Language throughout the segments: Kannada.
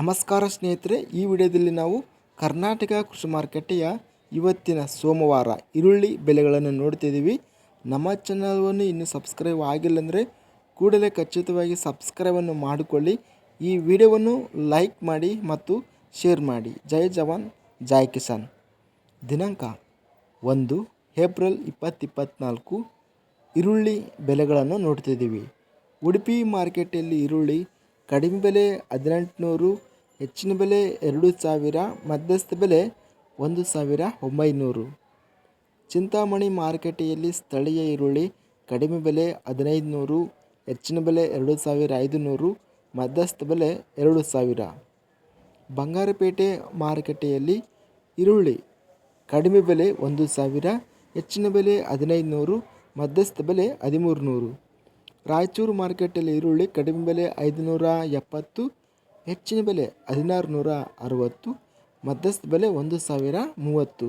ನಮಸ್ಕಾರ ಸ್ನೇಹಿತರೆ, ಈ ವಿಡಿಯೋದಲ್ಲಿ ನಾವು ಕರ್ನಾಟಕ ಕೃಷಿ ಮಾರುಕಟ್ಟೆಯ ಇವತ್ತಿನ ಸೋಮವಾರ ಈರುಳ್ಳಿ ಬೆಲೆಗಳನ್ನು ನೋಡ್ತಿದ್ದೀವಿ. ನಮ್ಮ ಚಾನಲನ್ನು ಇನ್ನೂ ಸಬ್ಸ್ಕ್ರೈಬ್ ಆಗಿಲ್ಲ ಅಂದರೆ ಕೂಡಲೇ ಖಚಿತವಾಗಿ ಸಬ್ಸ್ಕ್ರೈಬನ್ನು ಮಾಡಿಕೊಳ್ಳಿ. ಈ ವಿಡಿಯೋವನ್ನು ಲೈಕ್ ಮಾಡಿ ಮತ್ತು ಶೇರ್ ಮಾಡಿ. ಜೈ ಜವಾನ್, ಜೈ ಕಿಸಾನ್. ದಿನಾಂಕ ಒಂದು ಏಪ್ರಿಲ್ ಇಪ್ಪತ್ತಿಪ್ಪತ್ನಾಲ್ಕು. ಈರುಳ್ಳಿ ಬೆಲೆಗಳನ್ನು ನೋಡ್ತಿದ್ದೀವಿ. ಉಡುಪಿ ಮಾರ್ಕೆಟಲ್ಲಿ ಈರುಳ್ಳಿ ಕಡಿಮೆ ಬೆಲೆ ಹದಿನೆಂಟುನೂರು, ಹೆಚ್ಚಿನ ಬೆಲೆ ಎರಡು ಸಾವಿರ, ಮಧ್ಯಸ್ಥ ಬೆಲೆ ಒಂದು ಸಾವಿರ ಒಂಬೈನೂರು. ಚಿಂತಾಮಣಿ ಮಾರುಕಟ್ಟೆಯಲ್ಲಿ ಸ್ಥಳೀಯ ಈರುಳ್ಳಿ ಕಡಿಮೆ ಬೆಲೆ ಹದಿನೈದು ನೂರು ಹೆಚ್ಚಿನ ಬೆಲೆ ಎರಡು ಸಾವಿರ ಐದುನೂರು, ಮಧ್ಯಸ್ಥ ಬೆಲೆ ಎರಡು ಸಾವಿರ. ಬಂಗಾರಪೇಟೆ ಮಾರುಕಟ್ಟೆಯಲ್ಲಿ ಈರುಳ್ಳಿ ಕಡಿಮೆ ಬೆಲೆ ಒಂದು ಸಾವಿರ, ಹೆಚ್ಚಿನ ಬೆಲೆ ಹದಿನೈದು ನೂರು ಮಧ್ಯಸ್ಥ ಬೆಲೆ ಹದಿಮೂರು ನೂರು ರಾಯಚೂರು ಮಾರ್ಕೆಟಲ್ಲಿ ಈರುಳ್ಳಿ ಕಡಿಮೆ ಬೆಲೆ ಐದುನೂರ ಎಪ್ಪತ್ತು, ಹೆಚ್ಚಿನ ಬೆಲೆ ಹದಿನಾರು ನೂರ ಅರವತ್ತು, ಮಧ್ಯಸ್ಥ ಬೆಲೆ ಒಂದು ಸಾವಿರ ಮೂವತ್ತು.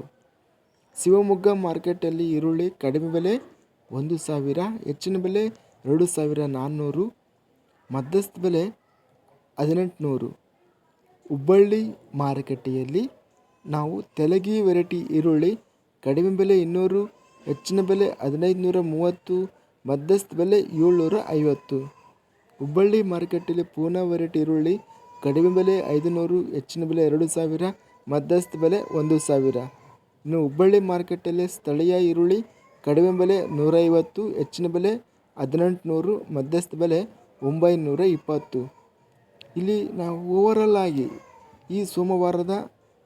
ಶಿವಮೊಗ್ಗ ಮಾರ್ಕೆಟಲ್ಲಿ ಈರುಳ್ಳಿ ಕಡಿಮೆ ಬೆಲೆ ಒಂದು ಸಾವಿರ, ಹೆಚ್ಚಿನ ಬೆಲೆ ಎರಡು ಸಾವಿರ ನಾನ್ನೂರು, ಮಧ್ಯಸ್ಥ ಬೆಲೆ ಹದಿನೆಂಟುನೂರು. ಹುಬ್ಬಳ್ಳಿ ಮಾರುಕಟ್ಟೆಯಲ್ಲಿ ನಾವು ತೆಲಗಿ ವೆರೈಟಿ ಈರುಳ್ಳಿ ಕಡಿಮೆ ಬೆಲೆ ಇನ್ನೂರು, ಹೆಚ್ಚಿನ ಬೆಲೆ ಹದಿನೈದು ನೂರ ಮೂವತ್ತು ಮಧ್ಯಸ್ಥ ಬೆಲೆ ಏಳ್ನೂರ ಐವತ್ತು. ಹುಬ್ಬಳ್ಳಿ ಮಾರುಕಟ್ಟೆಯಲ್ಲಿ ಪೂನಾ ವೆರೈಟಿ ಈರುಳ್ಳಿ, ಕಡಿಮೆ ಬೆಲೆ ಐದುನೂರು, ಹೆಚ್ಚಿನ ಬೆಲೆ ಎರಡು ಸಾವಿರ, ಮಧ್ಯಸ್ಥ ಬೆಲೆ ಒಂದು ಸಾವಿರ. ಇನ್ನು ಹುಬ್ಬಳ್ಳಿ ಮಾರುಕಟ್ಟೆಯಲ್ಲಿ ಸ್ಥಳೀಯ ಈರುಳ್ಳಿ, ಕಡಿಮೆ ಬೆಲೆ ನೂರೈವತ್ತು ಹೆಚ್ಚಿನ ಬೆಲೆ ಹದಿನೆಂಟುನೂರು, ಮಧ್ಯಸ್ಥ ಬೆಲೆ ಒಂಬೈನೂರ ಇಪ್ಪತ್ತು. ಇಲ್ಲಿ ನಾವು ಓವರಲ್ ಆಗಿ ಈ ಸೋಮವಾರದ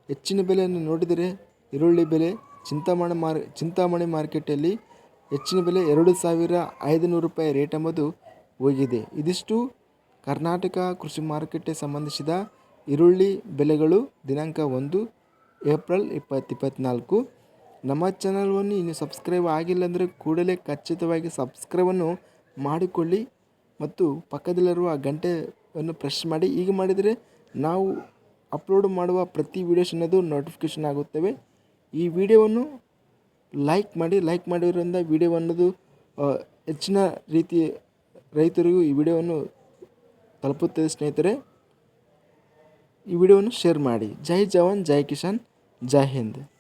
ಹೆಚ್ಚಿನ ಬೆಲೆಯನ್ನು ನೋಡಿದರೆ ಈರುಳ್ಳಿ ಬೆಲೆ ಚಿಂತಾಮಣಿ ಮಾರ್, ಚಿಂತಾಮಣಿ ಮಾರ್ಕೆಟಲ್ಲಿ ಹೆಚ್ಚಿನ ಬೆಲೆ ಎರಡು ಸಾವಿರ ಐದುನೂರು ರೂಪಾಯಿ ರೇಟ್ ಎಂಬುದು ಹೋಗಿದೆ. ಇದಿಷ್ಟು ಕರ್ನಾಟಕ ಕೃಷಿ ಮಾರುಕಟ್ಟೆ ಸಂಬಂಧಿಸಿದ ಈರುಳ್ಳಿ ಬೆಲೆಗಳು ದಿನಾಂಕ ಒಂದು ಏಪ್ರಿಲ್ ಇಪ್ಪತ್ತು ಇಪ್ಪತ್ತ್ನಾಲ್ಕು ನಮ್ಮ ಚಾನಲ್ವನ್ನು ಇನ್ನು ಸಬ್ಸ್ಕ್ರೈಬ್ ಆಗಿಲ್ಲ ಅಂದರೆ ಕೂಡಲೇ ಖಚಿತವಾಗಿ ಸಬ್ಸ್ಕ್ರೈಬನ್ನು ಮಾಡಿಕೊಳ್ಳಿ ಮತ್ತು ಪಕ್ಕದಲ್ಲಿರುವ ಗಂಟೆಯನ್ನು ಪ್ರೆಸ್ ಮಾಡಿ. ಈಗ ಮಾಡಿದರೆ ನಾವು ಅಪ್ಲೋಡ್ ಮಾಡುವ ಪ್ರತಿ ವೀಡಿಯೋಸ್ ಅನ್ನೋದು ನೋಟಿಫಿಕೇಷನ್ ಆಗುತ್ತವೆ. ಈ ವಿಡಿಯೋವನ್ನು ಲೈಕ್ ಮಾಡಿ ಲೈಕ್ ಮಾಡಿರೋದ್ರಿಂದ ವಿಡಿಯೋ ಅನ್ನೋದು ಹೆಚ್ಚಿನ ರೀತಿ ರೈತರಿಗೂ ಈ ವಿಡಿಯೋವನ್ನು ತಲುಪುತ್ತದೆ ಸ್ನೇಹಿತರೆ. ಈ ವಿಡಿಯೋವನ್ನು ಶೇರ್ ಮಾಡಿ. ಜೈ ಜವಾನ್, ಜೈ ಕಿಸಾನ್, ಜೈ ಹಿಂದ್.